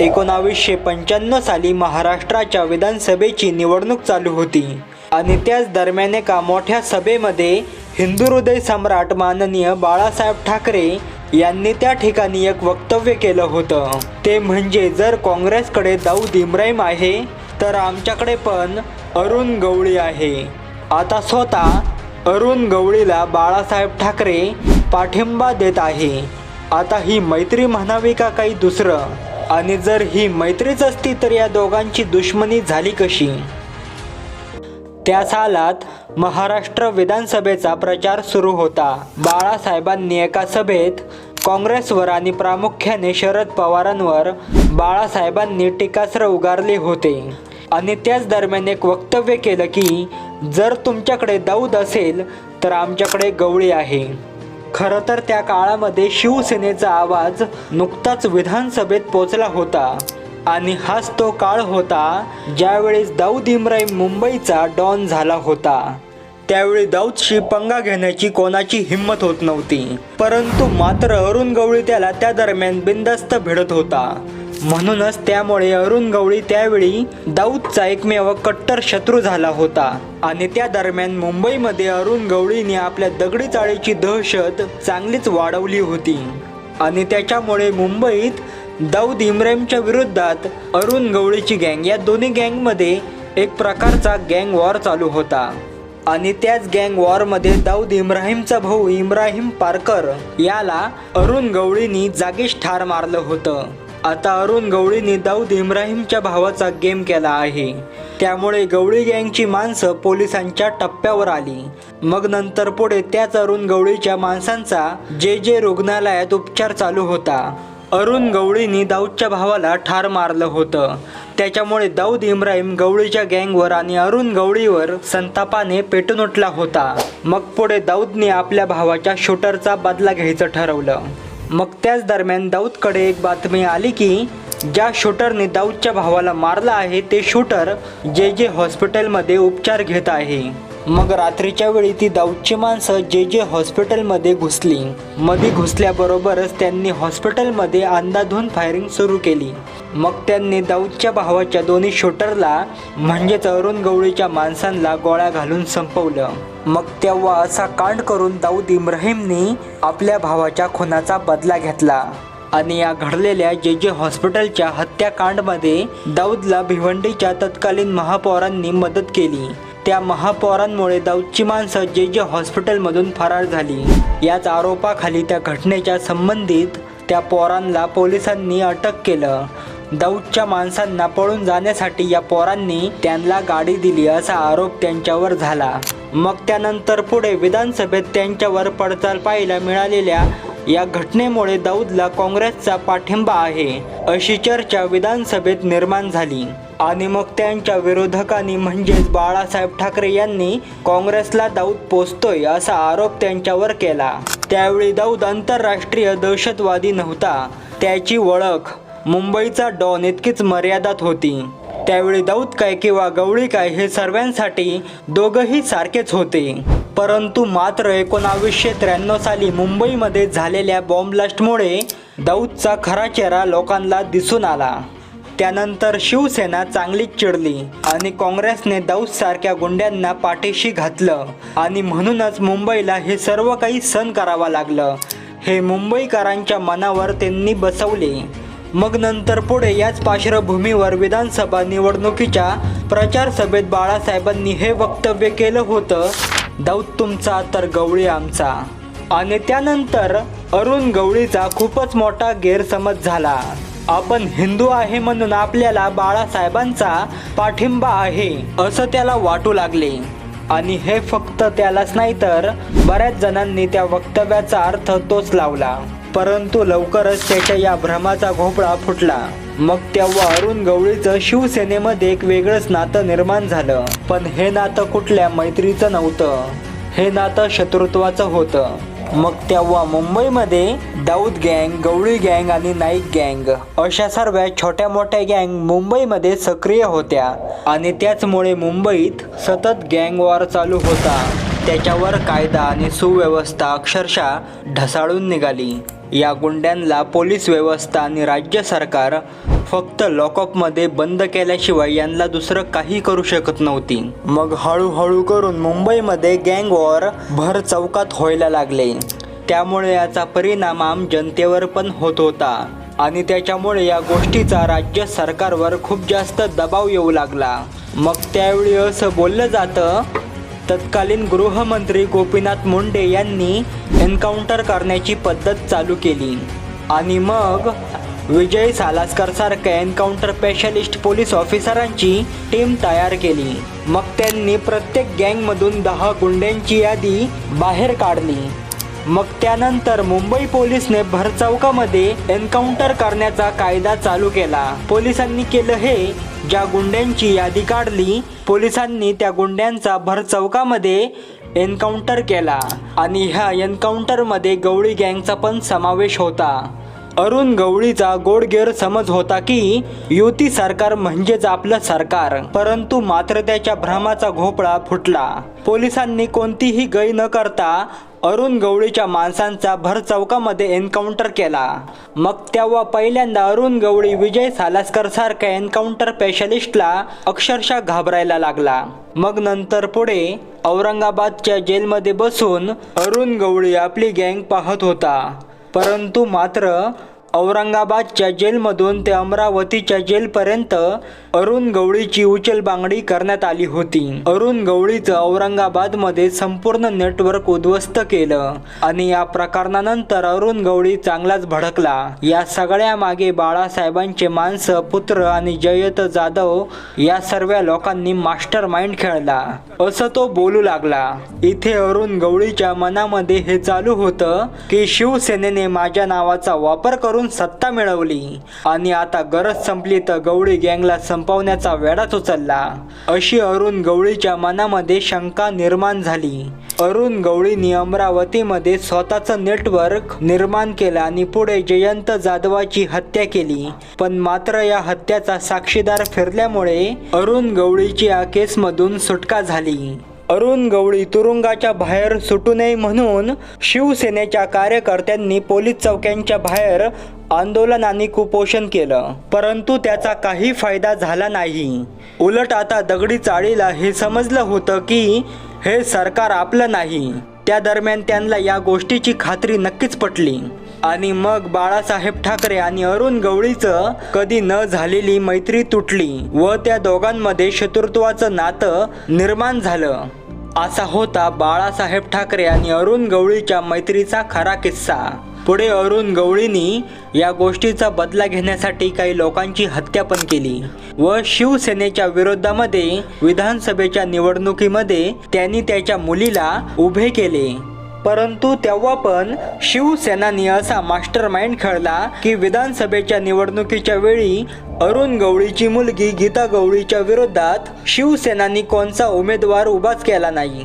एकोणावीसशे पंच्याण्णव साली महाराष्ट्राच्या विधानसभेची निवडणूक चालू होती. आणि त्याच दरम्यान एका मोठ्या सभेमध्ये हिंदू हृदय सम्राट माननीय बाळासाहेब ठाकरे यांनी त्या ठिकाणी एक वक्तव्य केलं होतं. ते म्हणजे जर काँग्रेसकडे दाऊद इम्राहिम आहे तर आमच्याकडे पण अरुण गवळी आहे. आता स्वतः अरुण गवळीला बाळासाहेब ठाकरे पाठिंबा देत आहे. आता ही मैत्री म्हणावी का काही दुसरं? आणि जर ही मैत्रीच असती तर या दोघांची दुश्मनी झाली कशी? त्या सालात महाराष्ट्र विधानसभेचा प्रचार सुरू होता. बाळासाहेबांनी एका सभेत काँग्रेसवर आणि प्रामुख्याने शरद पवारांवर बाळासाहेबांनी टीकास्त्र उगारले होते. आणि त्याच दरम्यान एक वक्तव्य केलं की जर तुमच्याकडे दाऊद असेल तर आमच्याकडे गवळी आहे. खरं तर त्या काळामध्ये शिवसेनेचा आवाज नुकताच विधानसभेत पोचला होता. आणि हाच तो काळ होता ज्यावेळेस दाऊद इम्राईम मुंबईचा डॉन झाला होता. त्यावेळी दाऊदशी पंगा घेण्याची कोणाची हिंमत होत नव्हती. परंतु मात्र अरुण गवळी त्याला त्या दरम्यान बिंदस्त भिडत होता. म्हणूनच त्यामुळे अरुण गवळी त्यावेळी दाऊदचा एकमेव कट्टर शत्रू झाला होता. आणि त्या दरम्यान मुंबईमध्ये अरुण गवळीने आपल्या दगडी चाळीची दहशत चांगलीच वाढवली होती. आणि त्याच्यामुळे मुंबईत दाऊद इब्राहिमच्या विरोधात अरुण गवळीची गँग या दोन्ही गँगमध्ये एक प्रकारचा गँग वॉर चालू होता. आणि त्याच गँग वॉरमध्ये दाऊद इम्राहिमचा भाऊ इम्राहिम पारकर याला अरुण गवळीनी जागीच ठार मारलं होतं. आता अरुण गवळीने दाऊद इब्राहिमच्या भावाचा गेम केला आहे. त्यामुळे गवळी गँगची माणसं पोलिसांच्या टप्प्यावर आली. मग नंतर पुढे त्याच अरुण गवळीच्या माणसांचा जे जे रुग्णालयात उपचार चालू होता. अरुण गवळीने दाऊदच्या भावाला ठार मारलं होतं. त्याच्यामुळे दाऊद इब्राहिम गवळीच्या गँगवर आणि अरुण गवळीवर संतापाने पेटून उठला होता. मग पुढे दाऊदने आपल्या भावाच्या शूटरचा बदला घ्यायचं ठरवलं. मग त्याच दरम्यान दाऊदकडे एक बातमी आली की ज्या शूटरने दाऊदच्या भावाला मारलं आहे ते शूटर जे जे हॉस्पिटलमध्ये उपचार घेत आहे. मग रात्रीच्या वेळी ती दाऊदची माणसं जे जे हॉस्पिटलमध्ये घुसली. मध्ये घुसल्याबरोबरच त्यांनी हॉस्पिटलमध्ये अंदाधून फायरिंग सुरू केली. मग त्यांनी दाऊदच्या भावाच्या दोन्ही शूटरला म्हणजेच अरुण गवळीच्या माणसांना गोळ्या घालून संपवलं. मग तेव्हा असा कांड करून दाऊद इब्राहिमनी आपल्या भावाच्या खुनाचा बदला घेतला. आणि या घडलेल्या जे जे हॉस्पिटलच्या हत्याकांडमध्ये दाऊदला भिवंडीच्या तत्कालीन महापौरांनी मदत केली. त्या महापौरांमुळे दाऊदची माणसं जे जे हॉस्पिटलमधून फरार झाली याच आरोपाखाली त्या घटनेच्या संबंधित त्या पोरांना पोलिसांनी अटक केलं. दाऊदच्या माणसांना पळून जाण्यासाठी या पोरांनी त्यांना गाडी दिली असा आरोप त्यांच्यावर झाला. मग त्यानंतर पुढे विधानसभेत त्यांच्यावर पडताळ पाहायला मिळालेल्या या घटनेमुळे दाऊदला काँग्रेसचा पाठिंबा आहे अशी चर्चा विधानसभेत निर्माण झाली. आणि मग त्यांच्या विरोधकांनी म्हणजेच बाळासाहेब ठाकरे यांनी काँग्रेसला दाऊद पोचतोय असा आरोप त्यांच्यावर केला. त्यावेळी दाऊद आंतरराष्ट्रीय दहशतवादी नव्हता. त्याची ओळख मुंबईचा डॉन इतकीच मर्यादात होती. त्यावेळी दाऊद काय किंवा गवळी काय हे सर्वांसाठी दोघंही सारखेच होते. परंतु मात्र एकोणावीसशे त्र्याण्णव साली मुंबईमध्ये झालेल्या बॉम्ब ब्लास्टमुळे दाऊदचा खरा चेहरा लोकांना दिसून आला. त्यानंतर शिवसेना चांगलीच चिडली आणि काँग्रेसने दाऊद सारख्या गुंड्यांना पाठीशी घातलं आणि म्हणूनच मुंबईला हे सर्व काही सहन करावं लागलं. हे मुंबईकरांच्या मनावर त्यांनी बसवले. मग नंतर पुढे याच पार्श्वभूमीवर विधानसभा निवडणुकीच्या प्रचार सभेत बाळासाहेबांनी हे वक्तव्य केलं होतं. दाऊद तुमचा तर गवळी आमचा. आणि त्यानंतर अरुण गवळीचा खूपच मोठा गैरसमज झाला. आपण हिंदू आहे म्हणून आपल्याला बाळासाहेबांचा पाठिंबा आहे असं त्याला वाटू लागले. आणि हे फक्त त्यालाच नाही तर बऱ्याच जणांनी त्या वक्तव्याचा अर्थ तोच लावला. परंतु लवकरच त्याच्या या भ्रमाचा घोपळा फुटला. मग तेव्हा अरुण गवळीचं शिवसेनेमध्ये एक वेगळंच नातं निर्माण झालं. पण हे नातं कुठल्या मैत्रीचं नव्हतं. हे नातं शत्रुत्वाचं होतं. मग तेव्हा मुंबईमध्ये दाऊद गँग गवळी गँग आणि नाईक गँग अशा सर्व छोट्या मोठ्या गँग मुंबईमध्ये सक्रिय होत्या. आणि त्याचमुळे मुंबईत सतत गँग वॉर चालू होता. त्याच्यावर कायदा आणि सुव्यवस्था अक्षरशः ढसाळून निघाली. या गुंड्यांना पोलीस व्यवस्था आणि राज्य सरकार फक्त लॉकअपमध्ये बंद केल्याशिवाय यांना दुसरं काही करू शकत नव्हती. मग हळूहळू करून मुंबईमध्ये गँग वॉर भर चौकात व्हायला लागले. त्यामुळे याचा परिणाम आम जनतेवर पण होत होता. आणि त्याच्यामुळे या गोष्टीचा राज्य सरकारवर खूप जास्त दबाव येऊ लागला. मग त्यावेळी असं बोललं जातं तत्कालीन गृहमंत्री गोपीनाथ मुंडे यांनी एन्काउंटर करण्याची पद्धत चालू केली. आणि मग विजय सालासकर सारख्या एन्काउंटर स्पेशलिस्ट पोलीस ऑफिसरांची टीम तयार केली. मग त्यांनी प्रत्येक गँगमधून दहा गुंड्यांची यादी बाहेर काढली. मग त्यानंतर मुंबई पोलिसने भरचौकामध्ये एन्काउंटर करण्याचा कायदा चालू केला. पोलिसांनी केलं हे ज्या गुंड्यांची यादी काढली पोलिसांनी त्या गुंड्यांचा भरचौकामध्ये एन्काउंटर केला. आणि ह्या एन्काउंटरमध्ये गवळी गँगचा पण समावेश होता. अरुण गवळीचा गोड गैरसमज होता की युती सरकार म्हणजेच आपलं सरकार. परंतु मात्र त्याच्या भ्रमाचा घोपळा फुटला. पोलिसांनी कोणतीही गय न करता अरुण गवळीच्या माणसांचा भर चौकामध्ये एन्काउंटर केला. मग तेव्हा पहिल्यांदा अरुण गवळी विजय सालासकर सारख्या एन्काउंटर स्पेशलिस्टला अक्षरशः घाबरायला लागला. मग नंतर पुढे औरंगाबादच्या जेलमध्ये बसून अरुण गवळी आपली गँग पाहत होता. परंतु मात्र औरंगाबादच्या जेलमधून ते अमरावतीच्या जेलपर्यंत अरुण गवळीची उचलबांगडी करण्यात आली होती. अरुण गवळीचं औरंगाबादमध्ये संपूर्ण नेटवर्क उद्ध्वस्त केलं आणि या प्रकरणानंतर अरुण गवळी चांगलाच भडकला. या सगळ्या मागे बाळासाहेबांचे माणसं पुत्र आणि जयत जाधव या सर्व लोकांनी मास्टर माइंड खेळला. असं तो बोलू लागला. इथे अरुण गवळीच्या मनामध्ये हे चालू होतं की शिवसेनेने माझ्या नावाचा वापर करून सत्ता मिळवली. आणि आता गरज संपली तर गवळी गँगला संपवण्याचा वेडाच उचलला. अशी अरुण गवळीच्या मनामध्ये शंका निर्माण झाली. अरुण गवळीने अमरावतीमध्ये स्वतःचं नेटवर्क निर्माण केलं आणि पुढे जयंत जाधवाची हत्या केली. पण मात्र या हत्याचा साक्षीदार फिरल्यामुळे अरुण गवळीची या केसमधून सुटका झाली. अरुण गवळी तुरुंगाच्या बाहेर सुटू नये म्हणून शिवसेनेच्या कार्यकर्त्यांनी पोलीस चौक्यांच्या बाहेर आंदोलन आणि कुपोषण केलं. परंतु त्याचा काही फायदा झाला नाही. उलट आता दगडी चाळीला हे समजलं होतं की हे सरकार आपलं नाही. त्या दरम्यान त्यांना या गोष्टीची खात्री नक्कीच पटली. आणि मग बाळासाहेब ठाकरे आणि अरुण गवळीचं कधी न झालेली मैत्री तुटली व त्या दोघांमध्ये शत्रुत्वाचं नातं निर्माण झालं. असा होता बाळासाहेब ठाकरे आणि अरुण गवळीच्या मैत्रीचा खरा किस्सा. पुढे अरुण गवळीनी या गोष्टीचा बदला घेण्यासाठी काही लोकांची हत्या पण केली व शिवसेनेच्या विरोधामध्ये विधानसभेच्या निवडणुकीमध्ये त्यांनी त्याच्या मुलीला उभे केले. परंतु तेव्हा पण शिवसेनानी असा मास्टर माइंड खेळला की विधानसभेच्या निवडणुकीच्या वेळी अरुण गवळीची मुलगी गीता गवळीच्या विरोधात शिवसेनानी कोणचा उमेदवार उभाच केला नाही.